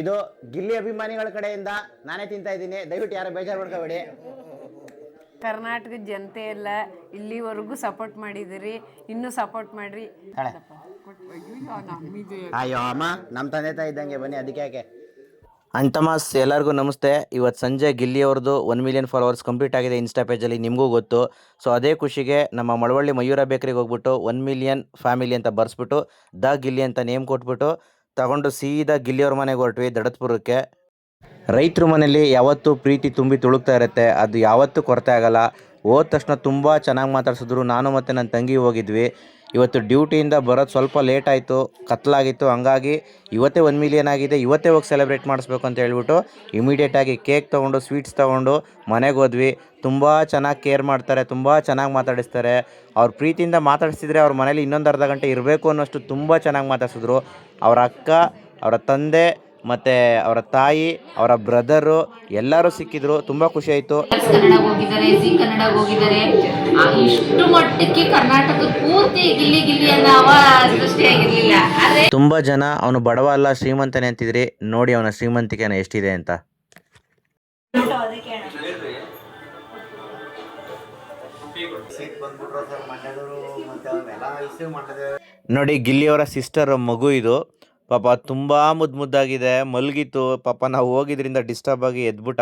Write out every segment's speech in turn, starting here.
ಇದು ಗಿಲ್ಲಿ ಅಭಿಮಾನಿಗಳ ಕಡೆಯಿಂದ ನಾನೇ ತಿಂತಾ ಇದ್ದೀನಿ. ದಯವಿಟ್ಟು ಯಾರು ಬೇಜಾರು ಮಾಡ್ಕೋಬೇಡಿ. ಕರ್ನಾಟಕದ ಜನತೆ ಎಲ್ಲ ಇಲ್ಲಿವರೆಗೂ ಸಪೋರ್ಟ್ ಮಾಡಿದಿರಿ ಇನ್ನೂ ಸಪೋರ್ಟ್ ಮಾಡ್ರಿ. ತಾಳೆ. ಅಯ್ಯೋ ಅಮ್ಮ ನಮ್ಮ ತಂದೆ ತಾಯಿ ಇದ್ದಂಗೆ ಬನ್ನಿ ಅದಕ್ಕೆ ಯಾಕೆ? ಅಂಟಮಾಸ್ ಎಲ್ಲರಿಗೂ ನಮಸ್ತೆ. ಇವತ್ತು ಸಂಜೆ ಗಿಲ್ಲಿ ಅವ್ರದ್ದು ಒನ್ ಮಿಲಿಯನ್ ಫಾಲೋವರ್ಸ್ ಕಂಪ್ಲೀಟ್ ಆಗಿದೆ ಇನ್ಸ್ಟಾ ಪೇಜಲ್ಲಿ ನಿಮಗೂ ಗೊತ್ತು. ಸೊ ಅದೇ ಖುಷಿಗೆ ನಮ್ಮ ಮಳವಳ್ಳಿ ಮಯೂರ ಬೇಕರಿಗೆ ಹೋಗ್ಬಿಟ್ಟು ಒನ್ ಮಿಲಿಯನ್ ಫ್ಯಾಮಿಲಿ ಅಂತ ಬರ್ಸ್ಬಿಟ್ಟು ದ ಗಿಲ್ಲಿ ಅಂತ ನೇಮ್ ಕೊಟ್ಬಿಟ್ಟು ತಗೊಂಡು ಸೀದಾ ಗಿಲ್ಲಿಯವ್ರ ಮನೆಗೆ ಹೊರಟ್ವಿ ದಡತ್ಪುರಕ್ಕೆ. ರೈತರ ಮನೇಲಿ ಯಾವತ್ತೂ ಪ್ರೀತಿ ತುಂಬಿ ತುಳುಕ್ತಾ ಇರುತ್ತೆ. ಅದು ಯಾವತ್ತೂ ಕೊರತೆ ಆಗಲ್ಲ. ಹೋದ ತಕ್ಷಣ ತುಂಬ ಚೆನ್ನಾಗಿ ಮಾತಾಡ್ಸಿದ್ರು. ನಾನು ಮತ್ತು ನನ್ನ ತಂಗಿ ಹೋಗಿದ್ವಿ. ಇವತ್ತು ಡ್ಯೂಟಿಯಿಂದ ಬರೋದು ಸ್ವಲ್ಪ ಲೇಟ್ ಆಯಿತು, ಕತ್ಲಾಗಿತ್ತು. ಹಂಗಾಗಿ ಇವತ್ತೇ ಒಂದು ಮಿಲಿಯನ್ ಆಗಿದೆ. ಇವತ್ತೇ ಹೋಗಿ ಸೆಲೆಬ್ರೇಟ್ ಮಾಡಿಸ್ಬೇಕು ಅಂತ ಹೇಳ್ಬಿಟ್ಟು ಇಮಿಡಿಯೇಟಾಗಿ ಕೇಕ್ ತೊಗೊಂಡು ಸ್ವೀಟ್ಸ್ ತೊಗೊಂಡು ಮನೆಗೆ ಹೋದ್ವಿ. ತುಂಬ ಚೆನ್ನಾಗಿ ಕೇರ್ ಮಾಡ್ತಾರೆ, ತುಂಬ ಚೆನ್ನಾಗಿ ಮಾತಾಡಿಸ್ತಾರೆ. ಅವ್ರ ಪ್ರೀತಿಯಿಂದ ಮಾತಾಡಿಸಿದ್ರೆ ಅವ್ರ ಮನೇಲಿ ಇನ್ನೊಂದು ಅರ್ಧ ಗಂಟೆ ಇರಬೇಕು ಅನ್ನೋಷ್ಟು ತುಂಬ ಚೆನ್ನಾಗಿ ಮಾತಾಡ್ಸಿದ್ರು. ಅವರ ಅಕ್ಕ, ಅವರ ತಂದೆ ಮತ್ತು ಅವರ ತಾಯಿ ಅವರ ಬ್ರದರು ಎಲ್ಲರೂ ಸಿಕ್ಕಿದ್ರು. ತುಂಬ ಖುಷಿ ಆಯ್ತು. ಪ್ಲಸ್ ಕನ್ನಡ ಹೋಗಿದ್ದಾರೆ ಜಿ ಕನ್ನಡ ಹೋಗಿದ್ದಾರೆ. ಇಷ್ಟು ಮಟ್ಟಕ್ಕೆ ಕರ್ನಾಟಕದ ಪೂರ್ತಿ ಗಿಲ್ಲಿ ಗಿಲ್ಲಿ ಅನ್ನೋ ಸೃಷ್ಟಿಯಾಗಿರ್ಲಿಲ್ಲ ಆದ್ರೆ ತುಂಬ ಜನ ಅವನು ಬಡವ ಅಲ್ಲ ಶ್ರೀಮಂತನೇ ಅಂತಿದ್ರಿ. ನೋಡಿ ಅವನ ಶ್ರೀಮಂತಿಕೆನ ಎಷ್ಟಿದೆ ಅಂತ. ನೋಡಿ ಗಿಲ್ಲಿಯವರ ಸಿಸ್ಟರ್ ಮಗು ಇದು. ಪಾಪ ತುಂಬ ಮುದ್ದು ಮುದ್ದಾಗಿದೆ ಮಲಗಿತ್ತು. ಪಾಪ ನಾವು ಹೋಗಿದ್ರಿಂದ ಡಿಸ್ಟರ್ಬ್ ಆಗಿ ಎದ್ಬಿಟ್ಟ.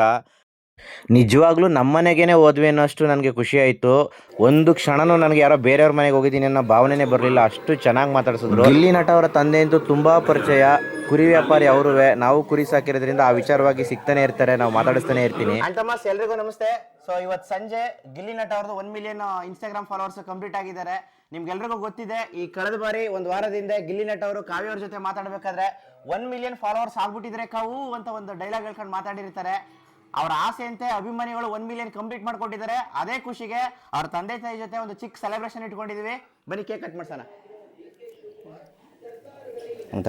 ನಿಜವಾಗ್ಲೂ ನಮ್ಮನೆಗೇನೆ ಹೋದ್ವಿ ಅನ್ನೋಷ್ಟು ನನಗೆ ಖುಷಿ ಆಯಿತು. ಒಂದು ಕ್ಷಣನೂ ನನಗೆ ಯಾರೋ ಬೇರೆಯವ್ರ ಮನೆಗೆ ಹೋಗಿದ್ದೀನಿ ಅನ್ನೋ ಭಾವನೆನೇ ಬರಲಿಲ್ಲ. ಅಷ್ಟು ಚೆನ್ನಾಗಿ ಮಾತಾಡಿಸಿದ್ರು. ಇಲ್ಲಿ ನಟ ಅವರ ತಂದೆ ಅಂತೂ ತುಂಬ ಪರಿಚಯ. ಕುರಿ ವ್ಯಾಪಾರಿ ಅವರುವೆ. ನಾವು ಕುರಿ ಸಾಕಿರೋದ್ರಿಂದ ಆ ವಿಚಾರವಾಗಿ ಸಿಗ್ತಾನೆ ಇರ್ತಾರೆ. ನಾವು ಮಾತಾಡಿಸ್ತಾನೆ ಇರ್ತೀನಿ. ಅಂತಮ್ಮ ಎಲ್ರಿಗೂ ನಮಸ್ತೆ. ಸೊ ಇವತ್ತು ಸಂಜೆ ಗಿಲ್ಲಿ ನಟ ಅವ್ರದ್ದು one million Instagram followers complete ಆಗಿದ್ದಾರೆ. ನಿಮ್ಗೆಲ್ರಿಗೂ ಗೊತ್ತಿದೆ, ಈ ಕಳೆದ ಬಾರಿ ಒಂದು ವಾರದಿಂದ ಗಿಲ್ಲಿ ನಟ್ ಅವರು ಕಾವ್ಯ ಅವ್ರ ಜೊತೆ ಮಾತಾಡಬೇಕಾದ್ರೆ ಒನ್ ಮಿಲಿಯನ್ ಫಾಲೋವರ್ಸ್ ಆಗ್ಬಿಟ್ಟಿದ್ರೆ ಕಾವು ಅಂತ ಒಂದು ಡೈಲಾಗ್ ಹೇಳ್ಕೊಂಡು ಮಾತಾಡಿರ್ತಾರೆ. ಅವ್ರ ಆಸೆಯಂತೆ ಅಭಿಮಾನಿಗಳು ಒನ್ ಮಿಲಿಯನ್ ಕಂಪ್ಲೀಟ್ ಮಾಡ್ಕೊಟ್ಟಿದ್ದಾರೆ. ಅದೇ ಖುಷಿಗೆ ಅವ್ರ ತಂದೆ ತಾಯಿ ಜೊತೆ ಒಂದು ಚಿಕ್ಕ ಸೆಲೆಬ್ರೇಷನ್ ಇಟ್ಕೊಂಡಿದೀವಿ. ಬನ್ನಿ ಕೇಕ್ ಕಟ್ ಮಾಡ್ಸೋಣ. ಅಂತ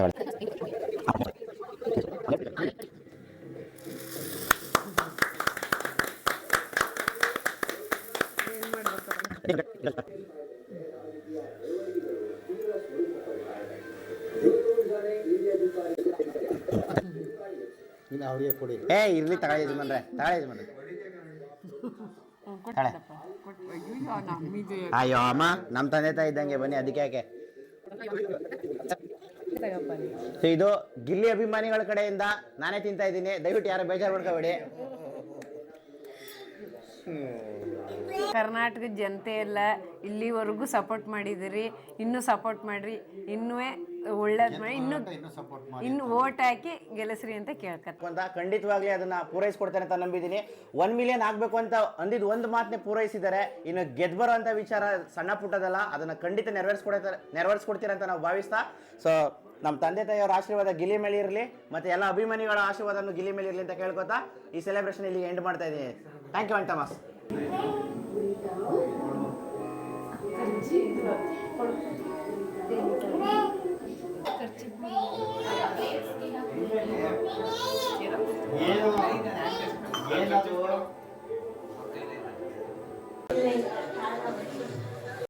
ಏ ಇರ್ಲಿ ತಗೊಳ್ಳಿ ಯಜಮಾನ್ರೆ ತಗೊಳ್ಳಿ ಯಜಮಾನ್ರೆ. ತಗೊಳ್ಳಿ. ಅಯ್ಯೋ ಅಮ್ಮ ನಮ್ಮ ತಂದೆ ತಾಯಿ ಇದ್ದಂಗೆ ಬನ್ನಿ ಅದಕ್ಕೆ ಯಾಕೆ? ಇದು ಗಿಲ್ಲಿ ಅಭಿಮಾನಿಗಳ ಕಡೆಯಿಂದ ನಾನೇ ತಿಂತಾ ಇದ್ದೀನಿ. ದಯವಿಟ್ಟು ಯಾರು ಬೇಜಾರು ಮಾಡ್ಕೋಬೇಡಿ ಕರ್ನಾಟಕದ ಜನತೆ ಎಲ್ಲ ಇಲ್ಲಿವರೆಗೂ ಸಪೋರ್ಟ್ ಮಾಡಿದಿರಿ ಇನ್ನೂ ಸಪೋರ್ಟ್ ಮಾಡ್ರಿ. ಇನ್ನೂ ಒಳ್ಳೇದು ಮಾಡಿ ಇನ್ನೂ ಇನ್ನು ಓಟ್ ಹಾಕಿ ಗೆಲ್ಲಿಸ್ರಿ ಅಂತ ಕೇಳ್ಕತ್ತ ಅಂತ ಖಂಡಿತವಾಗ್ಲಿ ಅದನ್ನ ಪೂರೈಸ್ಕೊಡ್ತಾರೆ ಅಂತ ನಂಬಿದ್ದೀನಿ. ಒನ್ ಮಿಲಿಯನ್ ಆಗ್ಬೇಕು ಅಂತ ಅಂದಿದ್ ಒಂದು ಮಾತನ್ನೇ ಪೂರೈಸಿದ್ದಾರೆ ಇನ್ನು ಗೆದ್ ಬರೋ ಅಂತ ವಿಚಾರ ಸಣ್ಣ ಪುಟ್ಟದಲ್ಲ ಅದನ್ನ ಖಂಡಿತ ನೆರವೇರಿಸ್ಕೊಡ್ತಾರೆ ನೆರವೇರಿಸ್ಕೊಡ್ತೀರ ಅಂತ ನಾವು ಭಾವಿಸ್ತಾ. ಸೊ ನಮ್ಮ ತಂದೆ ತಾಯಿಯವರ ಆಶೀರ್ವಾದ ಗಿಲಿ ಮೇಲೆ ಇರಲಿ ಮತ್ತೆ ಎಲ್ಲ ಅಭಿಮಾನಿಗಳ ಆಶೀರ್ವಾದನು ಗಿಲಿ ಮೇಲೆ ಇರಲಿ ಅಂತ ಕೇಳ್ಕೊತಾ ಈ ಸೆಲೆಬ್ರೇಷನ್ ಇಲ್ಲಿ ಎಂಡ್ ಮಾಡ್ತಾ ಇದ್ದೀನಿ. ಥ್ಯಾಂಕ್ ಯು ಅಂಟಮಾಸ್ ಖರ್ಚು ಏನಾದರೂ